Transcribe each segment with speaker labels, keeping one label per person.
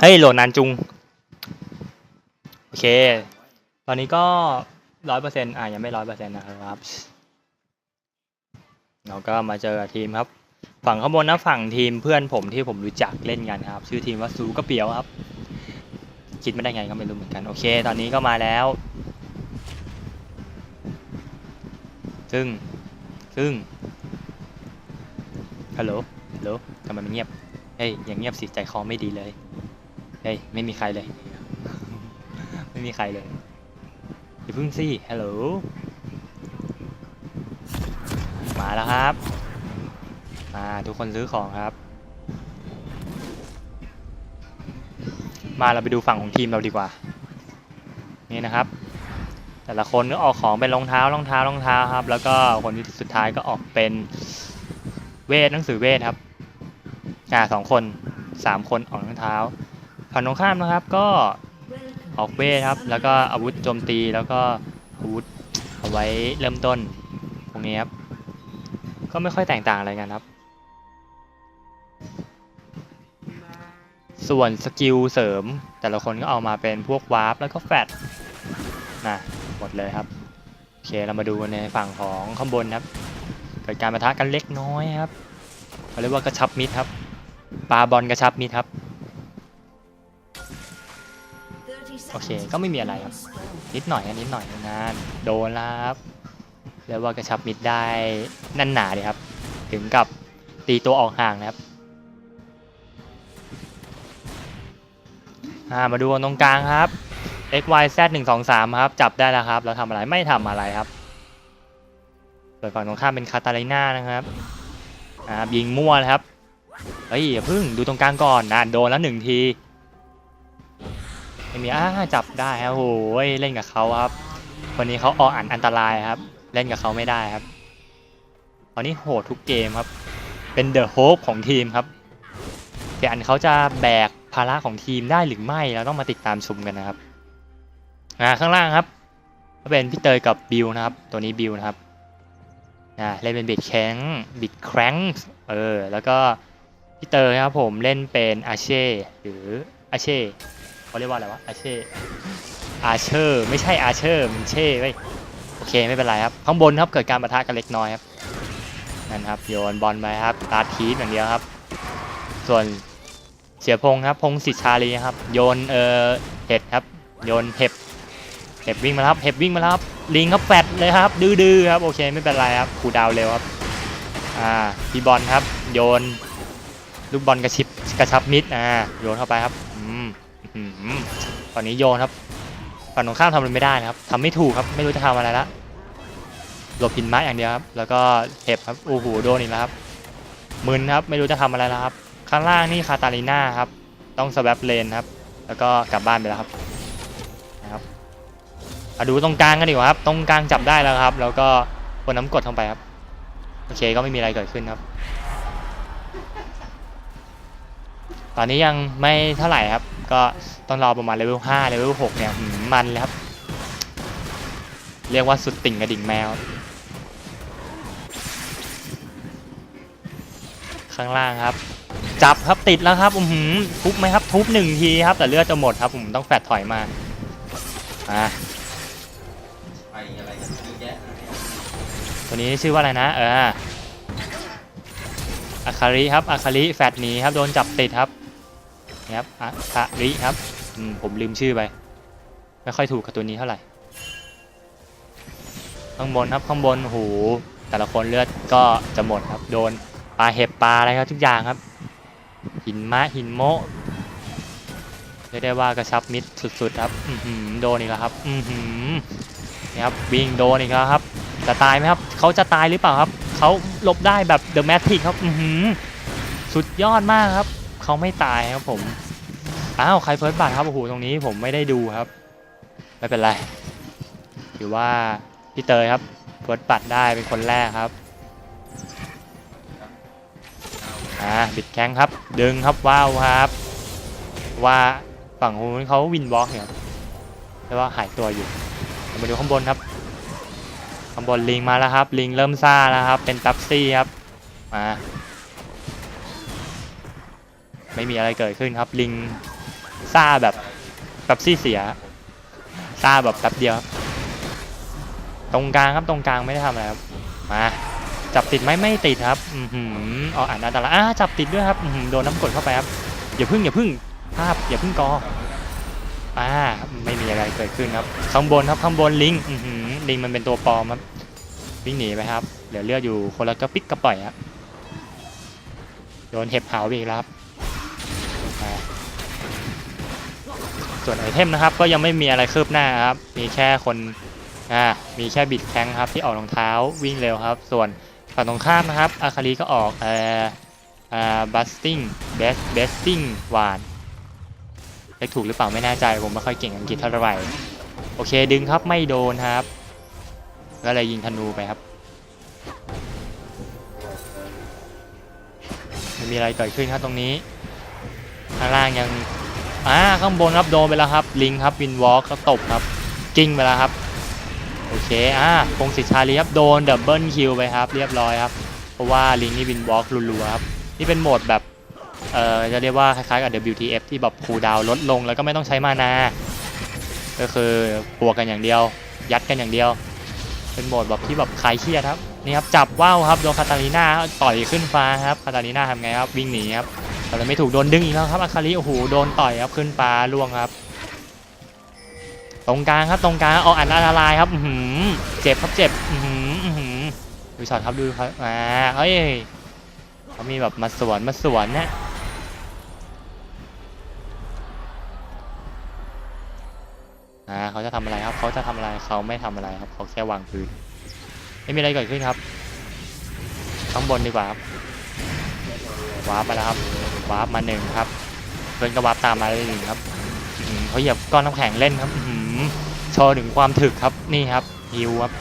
Speaker 1: เฮ้ยโหลดนานจุง โอเค ตอนนี้ก็ร้อยเปอร์เซ็นต์อะยังไม่ร้อยเปอร์เซ็นต์นะครับ เราก็มาเจอกับทีมครับ ฝั่งข้างบนนะฝั่งทีมเพื่อนผมที่ผมรู้จักเล่นกันครับ ชื่อทีมว่าซูกระเปียวครับ คิดไม่ได้ไงก็ไม่รู้เหมือนกัน โอเค ตอนนี้ก็มาแล้ว ซึ่ง ซึ่ง ฮัลโหล ฮัลโหลทำไมมันเงียบ เฮ้ย อย่างเงียบสิใจคอไม่ดีเลย เฮ้ยไม่มีใครเลย ไม่มีใครเลยอย่าพึ่งสิฮัลโหลมาแล้วครับมาทุกคนซื้อของครับ มาเราไปดูฝั่งของทีมเราดีกว่า นี่นะครับ แต่ละคนก็ออกของเป็นรองเท้ารองเท้ารองเท้าครับ แล้วก็คนที่สุดท้ายก็ออกเป็นเวทหนังสือเวทครับอ่าสองคนสามคนออกรองเท้า ฝั่งตรงข้ามนะครับก็ออกเวทครับ แล้วก็อาวุธโจมตีแล้วก็อาวุธเอาไว้เริ่มต้นตรงนี้ครับ ก็ไม่ค่อยแตกต่างอะไรกันครับ ส่วนสกิลเสริมแต่ละคนก็เอามาเป็นพวกวาร์ปแล้วก็แฟตนะหมดเลยครับโอเคเรามาดูในฝั่งของข้างบนครับ เกิดการประทะกันเล็กน้อยครับเขาเรียกว่ากระชับมิตรครับปาบอลกระชับมิตรครับ โอเคก็ไม่มีอะไรครับนิดหน่อยอันนิดหน่อยนานโดนแล้วครับเรียกว่ากระชับมิตรได้นั่นหนาเลยครับ ถึงกับตีตัวออกห่างนะครับามาดูตรงกลางครับ x y z 1 2 3ครับ จับได้แล้วครับแล้วทำอะไรไม่ทำอะไรครับส่วนฝั่งตรงข้ามเป็นคาตาลิน่านะครับอ่ายิงมั่วนะครับเฮ้ยอย่าพึ่งดูตรงกลางก่อนนะโดนแล้วหนึ่งที ม่มีอ่าจับได้ครับโอ้ยเล่นกับเขาครับคนนี้เขาออกอันอันตรายครับ เล่นกับเขาไม่ได้ครับตอนนี้โหดทุกเกมครับ เป็นเดอะโฮปของทีมครับแต่อันเขาจะแบกภาระของทีมได้หรือไม่เราต้องมาติดตามชมกันนะครับอ่าข้างล่างครับก็เป็นพี่เตยกับบิวนะครับ ตัวนี้บิวนะครับอ่าเล่นเป็นบิดแข้งบิดแครงเออแล้วก็พี่เตยครับผมเล่นเป็นอาเช่หรืออาเช่ เขาเรียกว่าอะไรวะอาเช่อาเชอร์ไม่ใช่อาเชอร์มันเช่ไว้ยโอเคไม่เป็นไรครับข้างบนครับเกิดการประทะกันเล็กน้อยครับนั่นครับโยนบอลไปครับตาทีสอย่างเดียวครับ ส่วนเสียพงครับพงศิษชาลีครับ โยนเอ่อเห็ดครับ โยนเห็บเห็บวิ่งมาครับเห็บวิ่งมาครับลิงครับแฟดเลยครับ ดื้อๆครับโอเคไม่เป็นไรครับคูดาวเร็วครับอ่าพี่บอลครับ โยนลูกบอลกระชิบกระชับมิดอ่าโยนเข้าไปครับอืม ตอนนี้โยนครับฝั่งตรงข้ามทำอะไรไม่ได้นะครับทำไม่ถูกครับ ไม่รู้จะทำอะไรละหลบหินไม้อย่างเดียวครับ แล้วก็เห็บครับโอ้โหโดนอีกแล้วครับมึนครับ ไม่รู้จะทำอะไรแล้วครับ ข้างล่างนี่คาตาลิน่าครับ ต้องสแวปเลนครับ แล้วก็กลับบ้านไปแล้วครับนะครับมาดูตรงกลางกันดีกว่าครับ ตรงกลางจับได้แล้วครับ แล้วก็คนน้ำกดลงไปครับ โอเคก็ไม่มีอะไรเกิดขึ้นครับ ตอนนี้ยังไม่เท่าไหร่ครับ ก็ต้องรอประมาณเลเวล5เลเวล6เนี่ยมันเลยครับ เรียกว่าสุดติ่งกระดิ่งแมว ข้างล่างครับ จับครับติดแล้วครับอือหือทุบไหมครับ ทุบหนึ่งทีครับ แต่เลือดจะหมดครับ ผมต้องแฟดถอยมาอ่าตัวนี้ชื่อว่าอะไรนะเอออาคาริครับอาคาริแฟดหนีครับโดนจับติดครับ ครับอาคาริครับอืมผมลืมชื่อไป ไม่ค่อยถูกกับตัวนี้เท่าไหร่ ข้างบนครับข้างบนโอ้โหแต่ละคนเลือดก็จะหมดครับ โดนปลาเห็บปลาอะไรครับทุกอย่างครับ หินม้าหินโมะเรียกได้ว่ากระชับมิดสุดๆครับ อือหือโดนอีกแล้วครับ อือหือนี่ครับวิ่งโดนอีกแล้วครับ จะตายไหมครับ เขาจะตายหรือเปล่าครับ เขาหลบได้แบบเดอะแมทริกครับ อือหือสุดยอดมากครับ เขาไม่ตายครับผมอ้าวใครเฟิร์สบัตรครับโอ้โหตรงนี้ผมไม่ได้ดูครับ ไม่เป็นไรถือว่าพี่เตยครับเฟิร์สบัตรได้เป็นคนแรกครับอ่าบิดแข้งครับ ดึงครับว้าวครับ ว่าฝั่งนู้นเขาวินวอล์กเนี่ยครับแต่ว่าหายตัวอยู่มาดูข้างบนครับข้างบนลิงมาแล้วครับ ลิงเริ่มซ่าแล้วครับ เป็นตับซี่ครับมา ไม่มีอะไรเกิดขึ้นครับลิงซ่าแบบแบบซี่เสียซ่าแบบแป๊บเดียว ตรงกลางครับตรงกลางไม่ได้ทำอะไรครับมาจับติดไหมไม่ติดครับอือหือเอาอ่านอันตรายอ่าจับติดด้วยครับอือหือโดนน้ำกรดเข้าไปครับอย่าพึ่งอย่าพึ่งภาพอย่าพึ่งกออ่าไม่มีอะไรเกิดขึ้นครับข้างบนครับข้างบนลิงอือหือลิงมันเป็นตัวปลอมครับวิ่งหนีไปครับเหลือเลือดอยู่คนละกระปิกกระปล่อยครับโดนเห็บหาวอีกแล้วครับ ส่วนไอเทมนะครับ ก็ยังไม่มีอะไรคืบหน้าครับ มีแค่คนอ่ามีแค่บิดแข้งครับที่ออกรองเท้าวิ่งเร็วครับ ส่วนฝั่งตรงข้ามนะครับอาคารีก็ออกเอ่ออ่าบัสติ้งเบสเบสติ้งวานเรียกถูกหรือเปล่าไม่แน่ใจผมไม่ค่อยเก่งอังกฤษเท่าไหร่โอเคดึงครับไม่โดนครับ ก็เลยยิงธนูไปครับไม่มีอะไรเกิดขึ้นครับตรงนี้ข้างล่างยัง อ่าข้างบนครับโดนไปแล้วครับ ลิงครับวินวอล์กก็ตบครับกิ้งไปแล้วครับโอเคอ่าพงศิษย์ชาลีครับโดนดับเบิลคิวไปครับ เรียบร้อยครับ เพราะว่าลิงนี่วินวอล์กรัวๆครับนี่เป็นโหมดแบบเอ่อจะเรียกว่าคล้ายๆกับ WTF ที่แบบคูลดาวลดลงแล้วก็ไม่ต้องใช้มานา ก็คือบวกกันอย่างเดียว ยัดกันอย่างเดียว เป็นโหมดแบบที่แบบคลายเครียดครับนี่ครับจับว่าวครับโดนคาตาลีนาต่อยขึ้นฟ้าครับคาตาลีนาทำไงครับวิ่งหนีครับ แต่ไม่ถูกโดนดึงอีกแล้วครับอาคาริโอ้โหโดนต่อยครับขึ้นฟ้าล่วงครับ ตรงกลางครับตรงกลางเอาอันอันตรายครับอื้อหือเจ็บครับเจ็บอื้อหืออื้อหือดูช็อตครับดูครับอ่าเอ้ยเขามีแบบมาสวนมาสวนนะอ่าเขาจะทำอะไรครับเขาจะทำอะไรเขาไม่ทำอะไรครับเขาแค่วางพื้นไม่มีอะไรเกิดขึ้นครับข้างบนดีกว่าครับวาร์ปแล้วครับ วาร์ปมาหนึ่งครับเพื่อนก็วาร์ปตามมาเลยหนึ่งครับเขาเหยียบก้อนน้ำแข็งเล่นครับอือหือโชว์ถึงความถึกครับนี่ครับฮิวครับ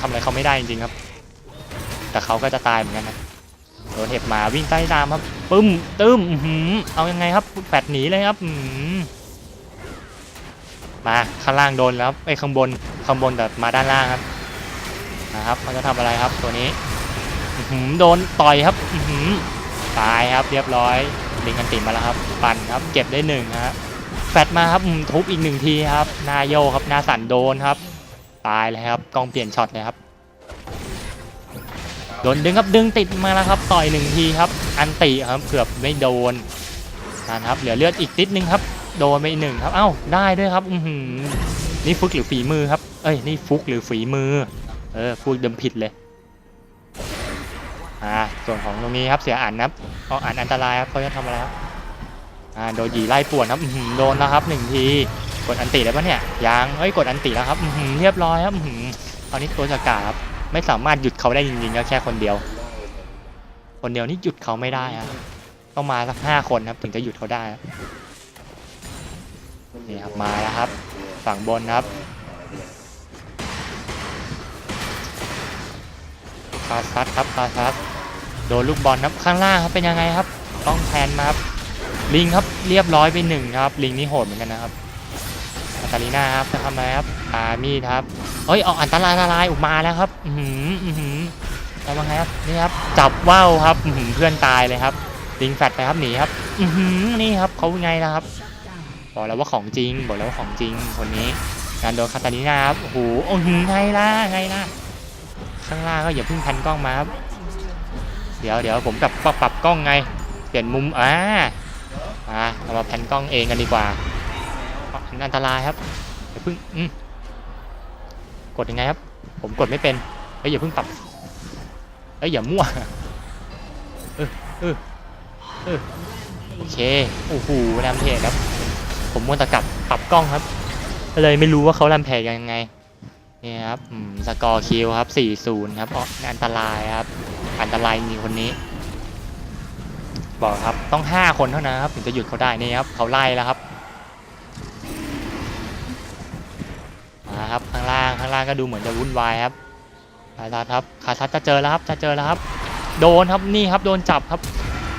Speaker 1: ทำอะไรเขาไม่ได้จริงๆครับ แต่เขาก็จะตายเหมือนกันนะโดนเห็บมาวิ่งใต้ตามครับปึ้มตึ้มอือหือเอายังไงครับแฟดหนีเลยครับมาข้างล่างโดนแล้วไอ้ข้างบนข้างบนแต่มาด้านล่างครับนะครับเขาจะทำอะไรครับตัวนี้อือหือโดนต่อยครับอือหือตายครับเรียบร้อย ลิงกันติมาแล้วครับ ปั่นครับเก็บได้หนึ่งฮะแฟดมาครับอืมทุบอีกหนึ่งทีครับนาโยครับนาสันโดนครับ ตายเลยครับกล้องเปลี่ยนช็อตเลยครับโดนดึงครับดึงติดมาแล้วครับต่อยหนึ่งทีครับ อันติครับเกือบไม่โดนนะครับเหลือเลือดอีกนิดนึงครับโดนไปอีกหนึ่งครับเอ้าได้ด้วยครับอืนี่ฟุกหรือฝีมือครับเอ้ยนี่ฟุกหรือฝีมือเออพูดเดิมผิดเลย อ่าส่วนของตรงนี้ครับเสียอ่านนะครับเอาอ่านอันตรายครับเขาจะทำอะไรครับอ่าโดนหยีไล่ป่วนครับโดนแล้วครับหนึ่งทีกดอันติแล้วปะเนี่ยยังเอ้ยกดอันติแล้วครับอืเรียบร้อยครับอือตอนนี้ตัวจักราครับไม่สามารถหยุดเขาได้จริงๆก็แค่คนเดียว คนเดียวนี่หยุดเขาไม่ได้อะต้องมาสักห้าคนครับถึงจะหยุดเขาได้นี่ครับมาแล้วครับ ฝั่งบนครับคาซัสครับคาซัสโดนลูกบอลครับข้างล่างครับเป็นยังไงครับ ต้องแทนมาครับ ลิงครับเรียบร้อยไปหนึ่งครับ ลิงนี่โหดเหมือนกันนะครับคาตาลีนาครับจะทำอะไรครับปามีดครับเอ้ยเอาอันตรายอันตรายออกมาแล้วครับ อือหืออือหือทำยังไงครับนี่ครับจับว่าวครับอือหือเพื่อนตายเลยครับลิงแฟดไปครับหนีครับ อือหือนี่ครับเขาไงนะครับบอกแล้วว่าของจริงบอกแล้วว่าของจริงคนนี้การโดนคาตาลินาครับโอ้โหโอ้โหไงล่ะไงล่ะข้างล่างก็อย่าเพิ่งพันกล้องมาครับ เดี๋ยวเดี๋ยวผมปรับปรับปรับกล้องไง เปลี่ยนมุมอ่าอ่าเรามาแพนกล้องเองกันดีกว่าอันตรายครับอย่าเพิ่งอืมกดยังไงครับ ผมกดไม่เป็นเฮ้ยอย่าเพิ่งปรับเฮ้ยอย่ามั่วเออเออเออโอเคโอ้โหแรมเพจครับ ผมมัวแต่กลับปรับกล้องครับก็เลยไม่รู้ว่าเขาแรมเพจยังไงนี่ครับสกอร์คิวครับ 4-0 ครับอ๋ออันตรายครับ อันตรายจริงคนนี้ บอกครับต้อง 5 คนเท่านั้นครับถึงจะหยุดเขาได้นี่ครับเขาไล่แล้วครับมาครับข้างล่างข้างล่างก็ดูเหมือนจะวุ่นวายครับคาซัครับคาซัสจะเจอแล้วครับจะเจอแล้วครับ โดนครับนี่ครับโดนจับครับ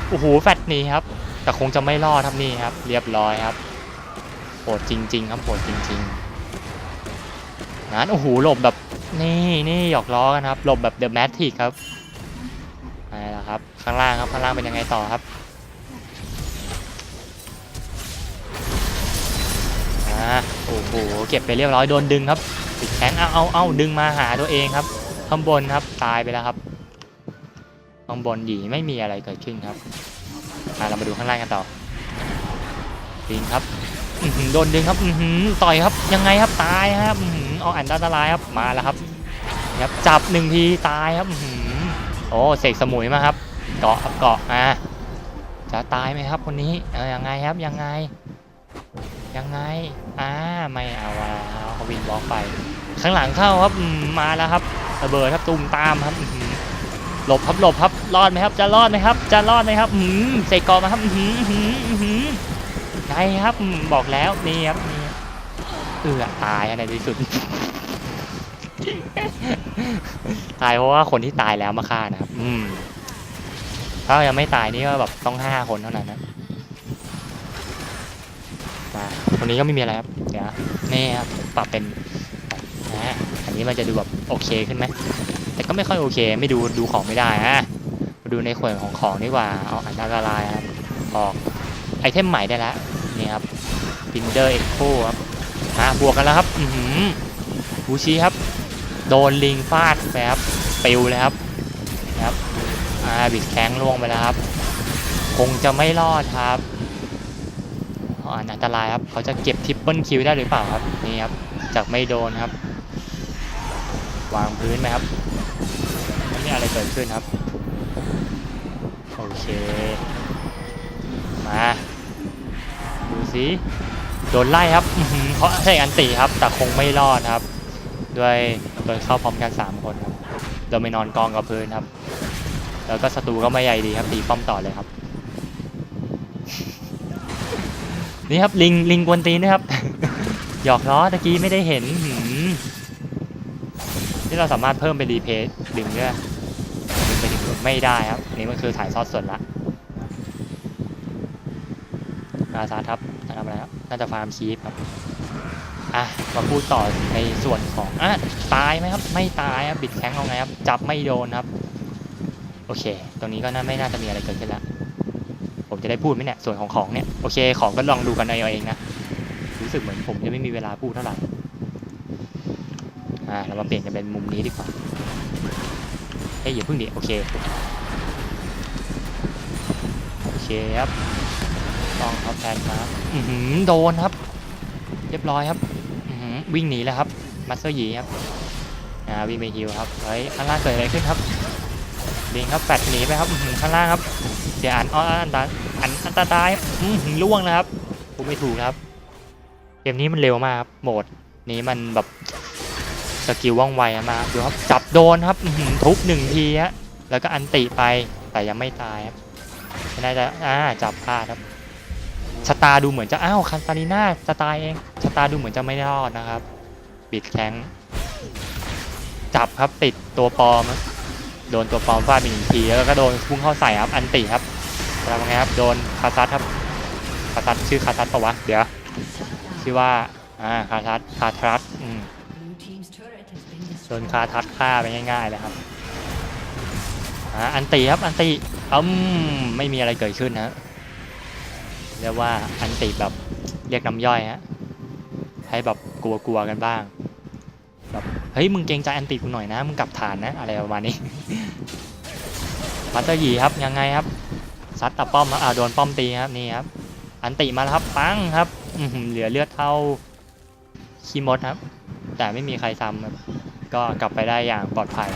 Speaker 1: โอ้โหแฟดหนี่ครับ แต่คงจะไม่รอดครับนี่ครับ เรียบร้อยครับโหดจริง ๆ ครับโหดจริงๆนั้นโอ้โหหลบแบบนี่นี่หยอกล้อกันครับหลบแบบเดอะแมทริกครับ ครับ ข้างล่างครับ ข้างล่างเป็นยังไงต่อครับอ่าโอ้โห เก็บไปเรียบร้อย โดนดึงครับติดแข้งเอาเอาเอาดึงมาหาตัวเองครับ ข้างบนครับ ตายไปแล้วครับ ข้างบนหยีไม่มีอะไรเกิดขึ้นครับอ่าเรามาดูข้างล่างกันต่อดึงครับอือหือโดนดึงครับอือหือต่อยครับ ยังไงครับ ตายครับอือหือเอาอันตรายครับ มาแล้วครับครับจับหนึ่งทีตายครับอื โอ้เสกสมุยมาครับ เกาะครับเกาะอ่าจะตายไหมครับคนนี้เออยังไงครับยังไง ยังไงอ่าไม่เอาแล้วเขาวินบล็อกไป ข้างหลังเข้าครับมาแล้วครับระเบิดครับตูมตามครับหลบครับหลบครับรอดไหมครับ จะรอดไหมครับ จะรอดไหมครับอืมใส่กรอมาครับอือหืออื้อหืออื้อหือไงครับบอกแล้วนี่ครับนี่เออตายอะไรที่สุด ตายเพราะว่าคนที่ตายแล้วมาฆ่านะครับ อืม ถ้ายังไม่ตายนี่ก็แบบต้องห้าคนเท่านั้นนะมาตรงนี้ก็ไม่มีอะไรครับ เดี๋ยวนี่ครับปรับเป็นนะอันนี้มันจะดูแบบโอเคขึ้นไหม แต่ก็ไม่ค่อยโอเค ไม่ดูดูของไม่ได้นะมาดูในขวดของของดีกว่า เอาอันตรายครับออกไอเทมใหม่ได้แล้วนี่ครับ Binder Echo ครับมาบวกกันแล้วครับ อือหือบูชีครับ โดนลิงฟาดไปครับปิวเลยครับครับอ่าบิดแข้งล่วงไปแล้วครับ คงจะไม่รอดครับอันตรายครับเขาจะเก็บทริปเปิลคิวได้หรือเปล่าครับนี่ครับจากไม่โดนครับ วางพื้นไหมครับไม่มีอะไรเกิดขึ้นครับโอเคมาดูสิโดนไล่ครับอื้อหือเขาใช้อันตีครับ แต่คงไม่รอดครับ ด้วย โดนเข้าพร้อมกัน 3 คนครับโดนไปนอนกองกับพื้นครับ แล้วก็ศัตรูก็ไม่ใหญ่ดีครับตีป้อมต่อเลยครับ นี่ครับลิงลิงกวนตีนนะครับ หยอกล้อตะกี้ไม่ได้เห็นที่เราสามารถเพิ่มเป็นรีเพย์ดึงด้วยดึงไปถึงไม่ได้ครับ นี่มันคือถ่ายทอดสดละอาซาครับจะทำอะไรครับน่าจะฟาร์มชีฟครับ อะมาพูดต่อในส่วนของอะตายไหมครับ ไม่ตายครับบิดแข้งเอาไงครับ จับไม่โดนครับ โอเค ตรงนี้ก็น่าไม่น่าจะมีอะไรเกิดขึ้นละผมจะได้พูดไหมเนี่ยส่วนของของเนี่ยโอเค ของก็ลองดูกันเอาเองนะรู้สึกเหมือนผมจะไม่มีเวลาพูดเท่าไหร่อ่าเรามาเปลี่ยนกันเป็นมุมนี้ดีกว่าเฮ้ยอย่าเพิ่งดิโอเคโอเคครับต้องครับแทนครับอือหือโดนครับ เรียบร้อยครับ วิ่งหนีแล้วครับมาสเตอร์ยีครับอ่าวิ่งไปฮิวครับเฮ้ยข้างล่างเกิดอะไรขึ้นครับลิงครับแปดหนีไปครับข้างล่างครับเสียอันอ้ออันตาอันอันตาตายล่วงนะครับพูดไม่ถูกครับเกมนี้มันเร็วมากครับโหมดนี้มันแบบสกิลว่องไวมากดูครับจับโดนครับหือทุบหนึ่งทีฮะแล้วก็อันติไปแต่ยังไม่ตายครับไม่น่าจะอ่าจับพลาดครับ ชะตาดูเหมือนจะอ้าวคันตาลีน่าจะตายเองชะตาดูเหมือนจะไม่รอดนะครับ ปิดแข้งจับครับติดตัวปลอมโดนตัวปลอมฟาดไปหนึ่งทีแล้วก็โดนพุ่งเข้าใส่ครับ อันติครับทำไงครับโดนคาซัตครับคาซัตชื่อคาซัตปะวะเดี๋ยวชื่อว่าอ่าคาซัตคาทรัสอืมโดนคาทัดฆ่าไปง่ายๆเลยครับอ่าอันตีครับอันตีอืมไม่มีอะไรเกิดขึ้นนะ เรียกว่าอันติแบบเรียกน้ำย่อยฮะให้แบบกลัวๆกันบ้างแบบเฮ้ยมึงเกรงใจอันติกูหน่อยนะมึงกลับฐานนะอะไรประมาณนี้มัตเตอร์ยีครับยังไงครับซัดตับป้อมอ่าโดนป้อมตีครับนี่ครับอันติมาแล้วครับปังครับอือหือเหลือเลือดเท่าขี้มดครับ แต่ไม่มีใครซ้ำครับก็กลับไปได้อย่างปลอดภัย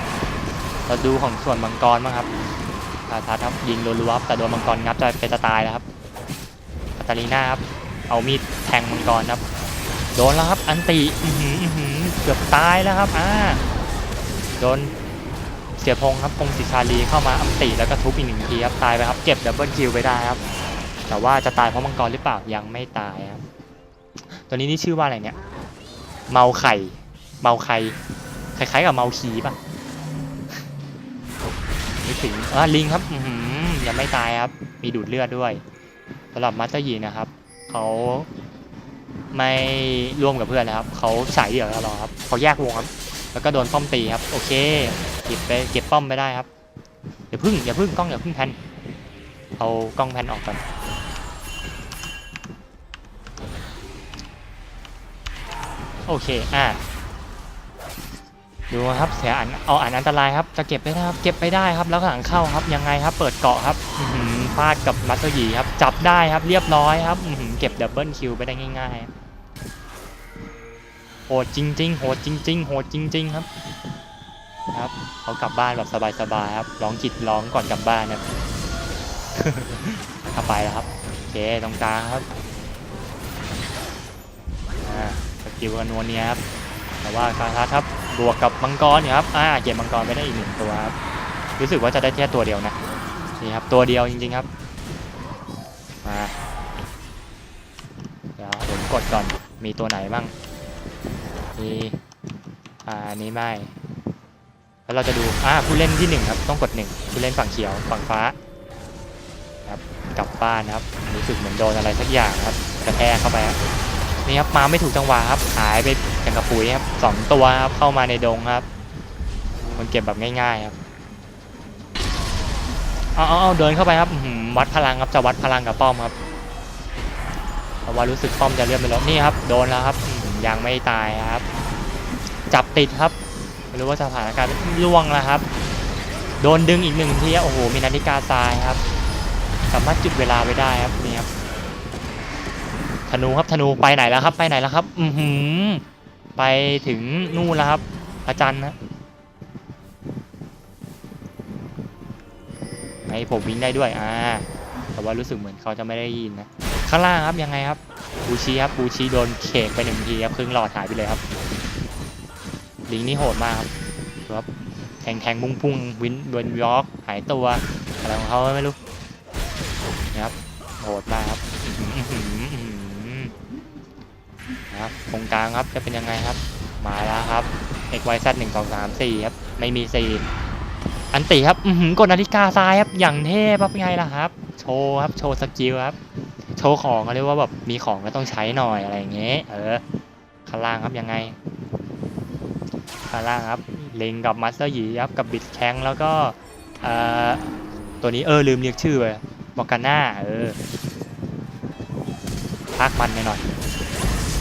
Speaker 1: เราดูของส่วนมังกรบ้างครับคาทัศครับยิงรัวๆครับแต่โดนมังกรงับจะเป็นจะตายแล้วครับ ตาลีน่าครับ เอามีดแทงมังกรครับ โดนแล้วครับ อันติเกือบตายแล้วครับ อ่า โดนเสียพงครับพงศิชาลีเข้ามาอันติแล้วก็ทุบอีกหนึ่งทีครับตายไปครับเก็บดับเบิลคิวไปได้ครับ แต่ว่าจะตายเพราะมังกรหรือเปล่ายังไม่ตายครับ ตัวนี้นี่ชื่อว่าอะไรเนี่ย เมาไข่ เมาไข่คล้ายๆกับเมาคีป่ะนึกถึงอ่าลิงครับอืยังไม่ตายครับ มีดูดเลือดด้วยำหรับมัตเตอร์ยีนะครับเขาไม่ร่วมกับเพื่อนนะครับเขาสายเดี่ยวตลอดครับเขาแยกวงครับแล้วก็โดนป้อมตีครับ โอเคเก็บไปเก็บป้อมไปได้ครับอย่าพึ่งอย่าพึ่งกล้องอย่าพึ่งแพนเอากล้องแพนออกก่อนโอเคอะดูครับเสียอันเอาอันอันตรายครับจะเก็บได้ครับเก็บไปได้ครับแล้วก็หลังเข้าครับยังไงครับ เปิดเกาะครับอื อหือฟาดกับมัตเตยีครับ จับได้ครับเรียบร้อยครับเก็บดับเบิลคิวไปได้ง่ายๆโหดจริง ๆ โหดจริง ๆ โหดจริง ๆ ครับครับเขากลับบ้านแบบสบายๆครับร้องจิตร้องก่อนกลับบ้านครับเข้าไปแล้วครับโอเคตรงกลางครับสกิลกันนัวเนียครับแต่ว่าคาทัสครับบวกกับมังกรเนี่ยครับอ่าเก็บมังกรไม่ได้อีกหนึ่งตัวครับรู้สึกว่าจะได้แค่ตัวเดียวนะ นี่ครับตัวเดียวจริงๆครับมาเดี๋ยวผมกดก่อนมีตัวไหนบ้างมีอ่าอันนี้ไม่แล้วเราจะดูอ่าผู้เล่นที่หนึ่งครับต้องกดหนึ่งผู้เล่นฝั่งเขียวฝั่งฟ้าครับกลับบ้านนะครับรู้สึกเหมือนโดนอะไรสักอย่างครับกระแทกเข้าไปครับนี่ครับมาไม่ถูกจังหวะครับหายไปอย่างกระปุยครับสองตัวครับเข้ามาในดงครับ มันเก็บแบบง่ายๆครับ เอาเอาเอาเดินเข้าไปครับวัดพลังครับจะวัดพลังกับป้อมครับเพราะว่ารู้สึกป้อมจะเลื่อนไปแล้วนี่ครับ โดนแล้วครับยังไม่ตายครับ จับติดครับไม่รู้ว่าสถานการณ์ล่วงแล้วครับ โดนดึงอีกหนึ่งทีโอ้โหมีนาฬิกาทรายครับ สามารถจุดเวลาไว้ได้ครับนี่ครับธนูครับธนูไปไหนแล้วครับ ไปไหนแล้วครับ อือหือไปถึงนู่นแล้วครับพระจันทร์นะ ให้ผมวิ่งได้ด้วยอ่าแต่ว่ารู้สึกเหมือนเขาจะไม่ได้ยินนะข้างล่างครับยังไงครับบูชีครับบูชีโดนเขกไปหนึ่งทีครับครึ่งหลอดหายไปเลยครับลิงนี่โหดมากครับครับแทงแทงพุ่งพุ่งวินเวนวอกหายตัวอะไรของเขาไม่รู้นะครับโหดมากครับนะครับตรงกลางครับจะเป็นยังไงครับ มาแล้วครับ x y z หนึ่งสองสามสี่ครับ ไม่มีสี่ อันติครับอือหือกดนาฬิกาทรายครับ อย่างเทพครับไงล่ะครับ โชว์ครับ โชว์สกิลครับ โชว์ของเขาเรียกว่าแบบมีของก็ต้องใช้หน่อยอะไรอย่างเงี้ย เออข้างล่างครับยังไงข้างล่างครับ เล็งกับมาสเตอร์หยีครับ กับบิดแข้งแล้วก็เอ่อตัวนี้เออลืมเรียกชื่อไปบอกกันหน้าเออพักมันไปหน่อย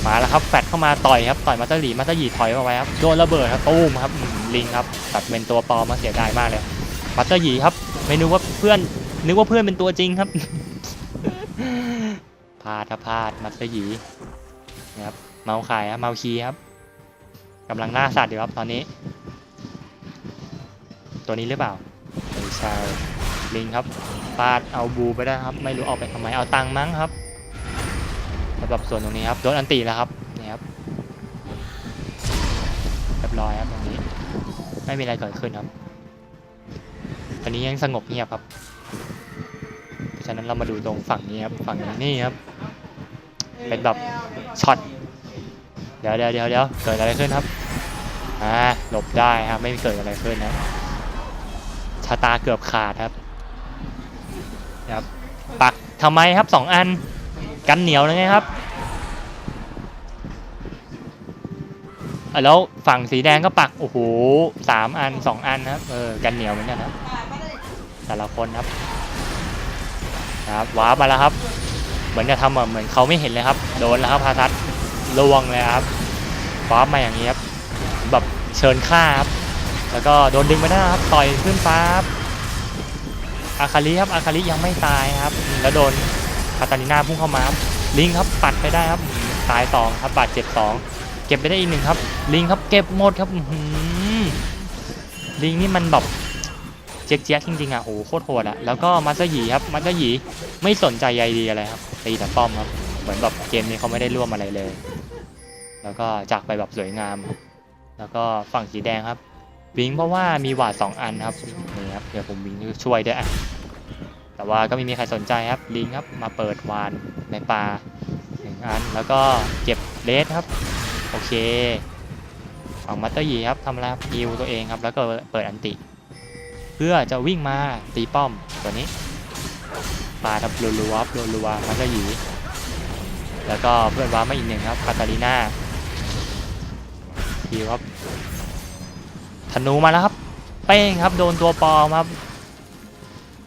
Speaker 1: มาแล้วครับแฟดเข้ามาต่อยครับต่อยมาตาหลีมาตาหยีถอยมาไว้ครับโดนระเบิดครับตูมครับลิงครับตัดเป็นตัวปลอมมาเสียดายมากเลยมาตาหยีครับ ไม่นึกว่าเพื่อนนึกว่าเพื่อนเป็นตัวจริงครับพลาดครับพลาดมาตาหยีนะครับเมาขายครับเมาคีครับกำลังล่าสัตว์อยู่ครับตอนนี้ ตัวนี้หรือเปล่าไม่ใช่ลิงครับพาดเอาบูไปได้ครับ ไม่รู้เอาไปทำไมเอาตังมั้งครับำหรับส่วนตรงนี้ครับโดนอันตีแล้วครับนี่ครับเรียบร้อยครับตรงนี้ ไม่มีอะไรเกิดขึ้นครับตอนนี้ยังสงบเงียบครับเพราะฉะนั้นเรามาดูตรงฝั่งนี้ครับฝั่งนี้นี่ครับ เป็นแบบช็อตเดี๋ยวเดี๋ยวเดี๋ยวเดี๋ยวเกิดอะไรขึ้นครับอ่าหลบได้ครับไม่เกิดอะไรขึ้นนะชะตาเกือบขาดครับครับปักทำไมครับสองอัน กันเหนียวเลยไงครับแล้วฝั่งสีแดงก็ปัก โอ้โหสามอันสองอันนะครับ เออ กันเหนียวเหมือนกันครับแต่ละคนครับนะครับว้ามาแล้วครับ เหมือนจะทำแบบเหมือนเขาไม่เห็นเลยครับ โดนแล้วครับพาทัศลวงเลยครับว้ามาอย่างนี้ครับ แบบเชิญฆ่าครับ แล้วก็โดนดึงไปได้ครับ ต่อยขึ้นฟ้าครับอาคาริครับ อาคาริยังไม่ตายครับ แล้วโดน คาตาลิน่าพุ่งเข้ามาครับลิงครับปัดไปได้ครับตายสองครับบาดเจ็บสองเก็บไปได้อีกหนึ่งครับ ลิงครับเก็บหมดครับหือลิงนี่มันแบบเจ๊กเจ๊กจริงๆอะโอ้โหโคตรโหดอะแล้วก็มาสยีครับมาสยีไม่สนใจใยดีอะไรครับตีแต่ป้อมครับ เหมือนแบบเกมนี้เขาไม่ได้ร่วมอะไรเลย แล้วก็จากไปแบบสวยงาม แล้วก็ฝั่งสีแดงครับ วิงเพราะว่ามีหวาดสองอันครับนี่ครับเดี๋ยวผมวิงช่วยด้วยอะ แต่ว่าก็ไม่มีใครสนใจครับลิงครับมาเปิดวานในป่าหนึ่งอันแล้วก็เก็บเลสครับ โอเคฝั่งมัตเตอร์ยีครับทำอะไรครับฮิวตัวเองครับ แล้วก็เปิดอันติ เพื่อจะวิ่งมาตีป้อมตัวนี้ปาทับรัวรับรัวมัตเตอร์ยีแล้วก็เพื่อนว้ามาอีกหนึ่งครับคาตาลิน่าฮิวครับธนูมาแล้วครับ เป้งครับ โดนตัวปอมครับ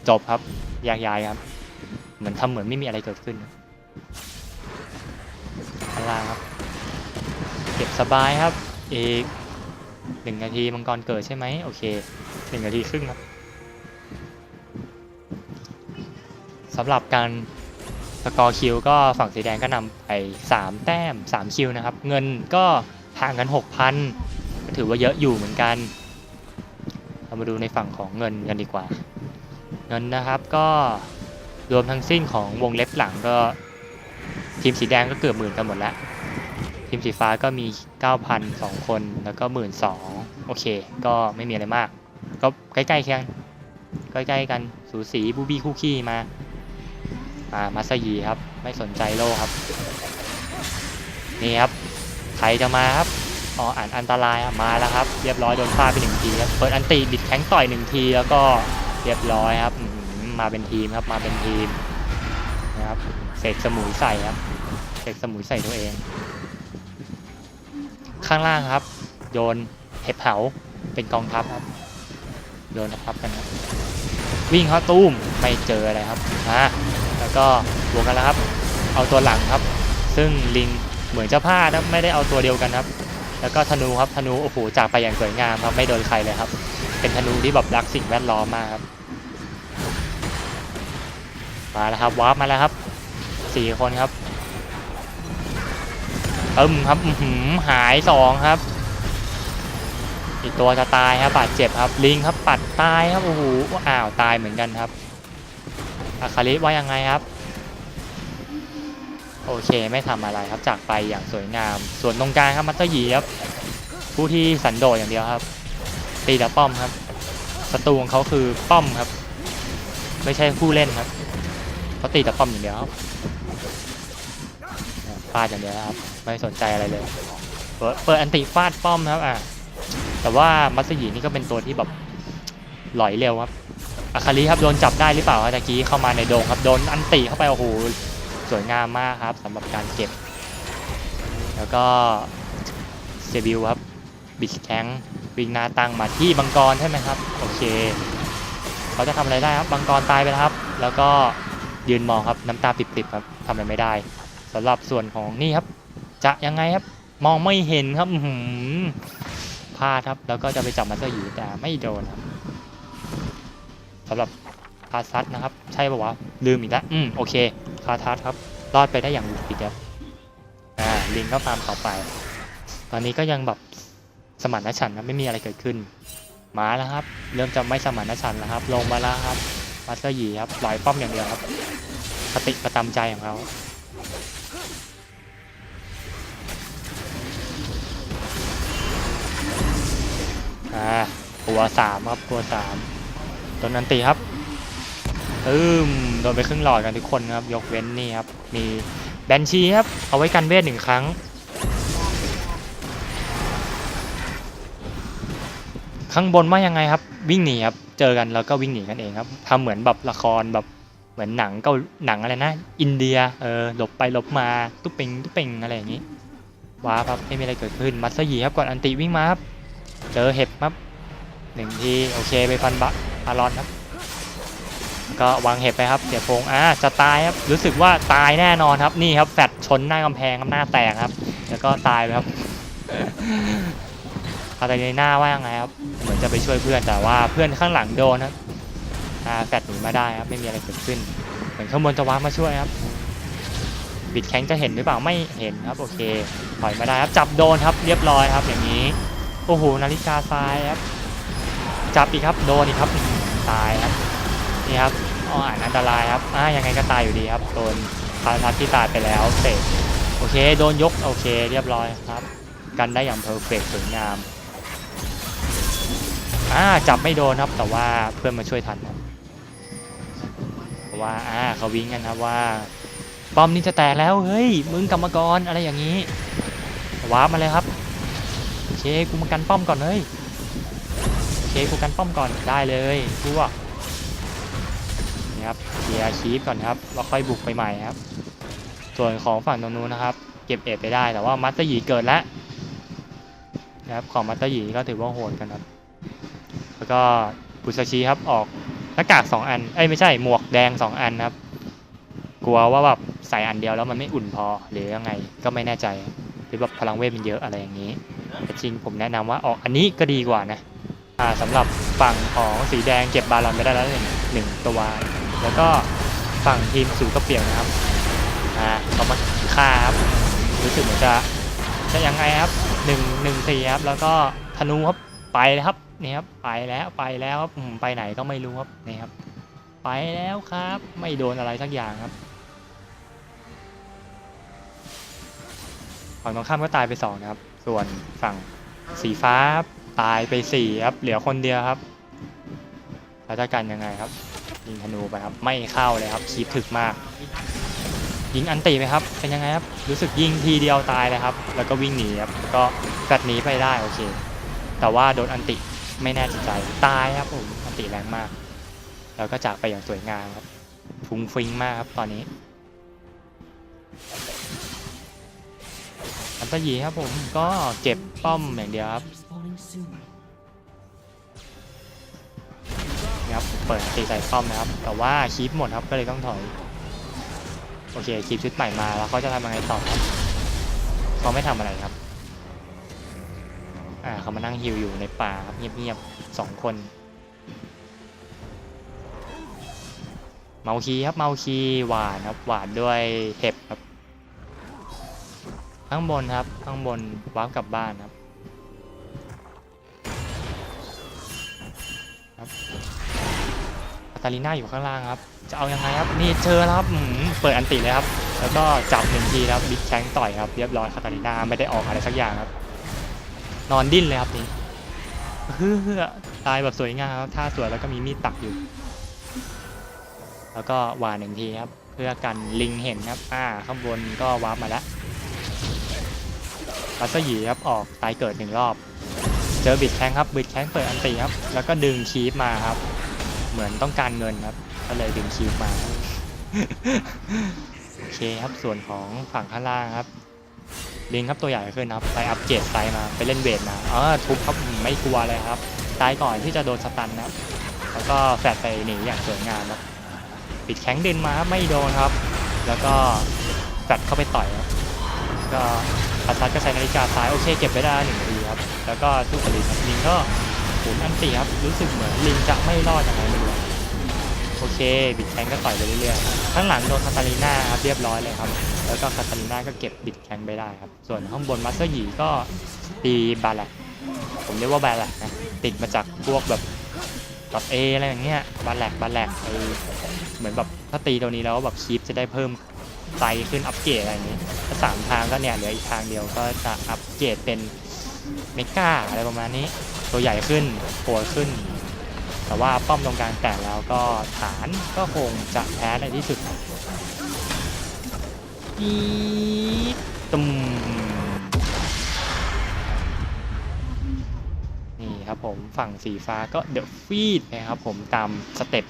Speaker 1: จบครับ แยกย้ายครับ เหมือนทำเหมือนไม่มีอะไรเกิดขึ้นข้างล่างครับ เก็บสบายครับ อีกหนึ่งนาทีมังกรเกิดใช่ไหมโอเคหนึ่งนาทีครึ่งครับสำหรับการสกอร์คิวก็ฝั่งสีแดงก็นำไป 3 แต้ม 3 คิวนะครับ เงินก็ห่างกัน 6,000 ก็ถือว่าเยอะอยู่เหมือนกัน เรามาดูในฝั่งของเงินกันดีกว่า เงินนะครับก็รวมทั้งสิ้นของวงเล็บหลังก็ ทีมสีแดงก็เกือบหมื่นกันหมดแล้ว ทีมสีฟ้าก็มี 9,002 คนแล้วก็ 12,000โอเค ก็ไม่มีอะไรมาก ก็ใกล้ๆกันใกล้ๆกันสูสีบูบี้คู่ขี้มาอ่ามัสยีครับ ไม่สนใจโลครับ นี่ครับใครจะมาครับอ๋ออ่านอันตรายมาแล้วครับ เรียบร้อยโดนฟาดไปหนึ่งทีครับเปิดอันติบิดแข้งต่อยหนึ่งทีแล้วก็เรียบร้อยครับ มาเป็นทีมครับ มาเป็นทีมนะครับเสกสมุยใส่ครับเสกสมุยใส่ตัวเอง ข้างล่างครับ โยนเห็บเผาเป็นกองทัพครับโยนทัพกันครับวิ่งเข้าตุ้มไม่เจออะไรครับอ่าแล้วก็บวกกันแล้วครับ เอาตัวหลังครับ ซึ่งลิงเหมือนจะพลาดครับไม่ได้เอาตัวเดียวกันครับ แล้วก็ธนูครับธนูโอ้โหจากไปอย่างสวยงามครับไม่โดนใครเลยครับ เป็นธนูที่แบบรักสิ่งแวดล้อมมากครับ มาแล้วครับวาร์ปมาแล้วครับสี่คนครับตึมครับหือหายสองครับ อีกตัวจะตายครับบาดเจ็บครับลิงครับปัดตายครับโอ้โหอ้าวตายเหมือนกันครับอาคาริว่ายังไงครับ โอเคไม่ทำอะไรครับจากไปอย่างสวยงาม ส่วนตรงกลางครับมัตเตอร์ยีครับผู้ที่สันโดษอย่างเดียวครับ ตีแต่ป้อมครับศัตรูของเขาคือป้อมครับ ไม่ใช่ผู้เล่นครับ เขาตีแต่ป้อมอย่างเดียวฟาดอย่างเดียวครับ ไม่สนใจอะไรเลยเปิดเปิดอันติฟาดป้อมครับอะแต่ว่ามัสยีนี่ก็เป็นตัวที่แบบหลอยเร็วครับอาคาริครับโดนจับได้หรือเปล่าครับตะกี้เข้ามาในโดงครับโดนอันติเข้าไปโอ้โหสวยงามมากครับสำหรับการเก็บ แล้วก็เซบิลครับบิดแข้งวิ่งหน้าตั้งมาที่บังกรใช่ไหมครับ โอเค เขาจะทำอะไรได้ครับบังกรตายไปแล้วครับ แล้วก็ ยืนมองครับน้ำตาปิบๆครับทำอะไรไม่ได้สำหรับส่วนของนี่ครับ จะยังไงครับ มองไม่เห็นครับอื้อหือพลาดครับ แล้วก็จะไปจับมันเตอร์อยู่แต่ไม่โดนครับสำหรับคาซัสนะครับ ใช่ป่าวะลืมอีกแล้วอืมโอเคคาทัสครับรอดไปได้อย่างบุดหวิดครับอ่าลิงก็ตามต่อไป ตอนนี้ก็ยังแบบสมานฉันท์ครับไม่มีอะไรเกิดขึ้น มาแล้วครับ เริ่มจะไม่สมานฉันท์แล้วครับ ลงมาแล้วครับ มาสเตอร์ยีครับลอยป้อมอย่างเดียวครับสติประจำใจของเขาอ่าตัวสามครับตัวสามตัวนันตีครับอืมโดนไปครึ่งหลอดกันทุกคนครับ ยกเว้นนี่ครับ มีแบนชีครับ เอาไว้กันเวทหนึ่งครั้ง ข้างบนว่ายังไงครับ วิ่งหนีครับ เจอกันแล้วก็วิ่งหนีกันเองครับทำเหมือนแบบละครแบบเหมือนหนังเกาหนังอะไรนะ อินเดียเออหลบไปหลบมาตุ๊บเป่งตุ๊บเป่งอะไรอย่างนี้ว้าครับไม่มีอะไรเกิดขึ้นมัตสยีครับก่อนอันติวิ่งมาครับเจอเห็บครับหนึ่งทีโอเคไปฟันบะอารอนครับ ก็วางเห็บไปครับเสียโพงอ่าจะตายครับรู้สึกว่าตายแน่นอนครับนี่ครับแฟดชนหน้ากำแพงหน้าแตกครับ แล้วก็ตายไปครับ คาตาลีน่าว่ายังไงครับ เหมือนจะไปช่วยเพื่อนแต่ว่าเพื่อนข้างหลังโดนครับแฟดหนีมาได้ครับไม่มีอะไรเกิดขึ้น เหมือนข้างบนจะว้ามาช่วยครับ บิดแข้งจะเห็นหรือเปล่าไม่เห็นครับโอเคถอยมาได้ครับจับโดนครับเรียบร้อยครับ อย่างนี้โอ้โหนาฬิกาทรายครับ จับอีกครับโดนอีกครับตายครับนี่ครับอ๋ออ่านอันตรายครับอ่ายังไงก็ตายอยู่ดีครับโดนคาทัที่ตายไปแล้วเสร็จโอเคโดนยกโอเค เรียบร้อยครับ กันได้อย่างเพอร์เฟกสวยงาม อ่าจับไม่โดนครับ แต่ว่าเพื่อนมาช่วยทันครับเพราะว่าอ่าเขาวิ่งกันครับว่าป้อมนี่จะแตกแล้วเฮ้ยมึงกรรมกรอะไรอย่างนี้ว้ามาเลยครับโอเคกูมากันป้อมก่อนเลยโอเคกูกันป้อมก่อนได้เลยพวกนี่ครับเคลียร์คีฟก่อนครับแล้วค่อยบุกไปใหม่ครับ ส่วนของฝั่งตรงนู้นนะครับ เก็บเอ็ดไปได้แต่ว่ามัตเตอร์หยีเกิดแล้วนะครับของมัตเตอร์หยีก็ถือว่าโหดกันครับ แล้วก็บุซาชิครับออกหน้ากากสองอัน เอ้ยไม่ใช่หมวกแดงสองอันครับ กลัวว่าแบบใส่อันเดียวแล้วมันไม่อุ่นพอหรือยังไงก็ไม่แน่ใจ หรือแบบพลังเวทมันเยอะอะไรอย่างนี้ แต่จริงผมแนะนำว่าออกอันนี้ก็ดีกว่านะอ่าสำหรับฝั่งของสีแดงเก็บบาลอนไปได้แล้วหนึ่งหนึ่งตัวแล้วก็ฝั่งทีมสูก็เปลี่ยนนะครับอ่าเขามาฆ่าครับรู้สึกเหมือนจะจะยังไงครับหนึ่งหนึ่งสี่ครับแล้วก็ธนูครับไปเลยครับ นี่ครับไปแล้วไปแล้วครับไปไหนก็ไม่รู้ครับนี่ครับไปแล้วครับ ไม่โดนอะไรสักอย่างครับฝั่งตรงข้ามก็ตายไปสองนะครับ ส่วนฝั่งสีฟ้าตายไปสี่ครับ เหลือคนเดียวครับแล้วจะกันยังไงครับ ยิงธนูไปครับ ไม่เข้าเลยครับคีบถึกมาก ยิงอันตีไปครับ เป็นยังไงครับ รู้สึกยิงทีเดียวตายเลยครับ แล้วก็วิ่งหนีครับแล้วก็แฟดหนีไปได้โอเค แต่ว่าโดนอันติ ไม่แน่ใจตายครับผมอันติแรงมาก แล้วก็จากไปอย่างสวยงามครับฟุ้งฟิ้งมากครับตอนนี้อันตยีครับผมก็เก็บป้อมอย่างเดียวครับนี่ครับเปิดตีใส่ป้อมนะครับ แต่ว่าคีปหมดครับก็เลยต้องถอยโอเคคีปชุดใหม่มาแล้วเขาจะทำยังไงต่อครับเขาไม่ทำอะไรครับ อ่าเขามานั่งฮิวอยู่ในป่าครับเงียบๆสองคน เมาคีครับเมาคีหวานครับหวานด้วยเห็บครับ ข้างบนครับข้างบนวาร์ปกลับบ้านครับครับคาตาลิน่าอยู่ข้างล่างครับ จะเอายังไงครับ นี่เจอครับเปิดอันติเลยครับ แล้วก็จับหนึ่งทีครับบิ๊กแชงต่อยครับ เรียบร้อยคาตาลิน่าไม่ได้ออกอะไรสักอย่างครับ นอนดิ้นเลยครับนี่เฮ้อตายแบบสวยงามครับท่าสวยแล้วก็มีมีดปักอยู่ แล้วก็วานหนึ่งทีครับ เพื่อกันลิงเห็นครับ อ่า ข้างบนก็วาร์ปมาแล้วบัสหยีครับออกตายเกิดหนึ่งรอบ เจอบิดแข้งครับบิดแข้งเปิดอันตีครับ แล้วก็ดึงคีฟมาครับ เหมือนต้องการเงินครับ ก็เลยดึงคีฟมาโอเคครับส่วนของฝั่งข้างล่างครับ ลิงครับตัวใหญ่ขึ้นครับไปอัปเกรดไซมาไปเล่นเวทมาเออทุบครับอืมไม่กลัวเลยครับตายก่อนที่จะโดนสตันนะแล้วก็แฟดไปหนีอย่างสวยงามครับปิดแข้งเดินมาครับไม่โดนครับ แล้วก็แฟดเข้าไปต่อยครับก็อาซัดก็ใช้นาฬิกาซ้ายโอเคเก็บไว้ได้หนึ่งทีครับแล้วก็สู้กับลิงลิงก็หมุนอันตีครับรู้สึกเหมือนลิงจะไม่รอดยังไงไม่รู้ โอเคบิดแข้งก็ต่อยไปเรื่อยๆข้างหลังโดนคาตาลีน่าครับเรียบร้อยเลยครับ แล้วก็คาตาลีน่าก็เก็บบิดแข้งไปได้ครับ ส่วนข้างบนมัสเตอร์หยีก็ตีบาแลกผมเรียกว่าบาแลกนะติดมาจากพวกแบบดอทเออะไรอย่างเงี้ยบาแลกบาแลกไอเหมือนแบบถ้าตีตัวนี้แล้วแบบคีปจะได้เพิ่มไซขึ้นอัปเกรดอะไรอย่างงี้ถ้าสามทางก็เนี่ยเหลืออีกทางเดียวก็จะอัปเกรดเป็นเมกาอะไรประมาณนี้ ตัวใหญ่ขึ้นโหดขึ้น แต่ว่าป้อมตรงกลางแตกแล้วก็ฐานก็คงจะแพ้ในที่สุดอีตุมนี่ครับผมฝั่งสีฟ้าก็เดอะฟีดนะครับผมตามสเต็ป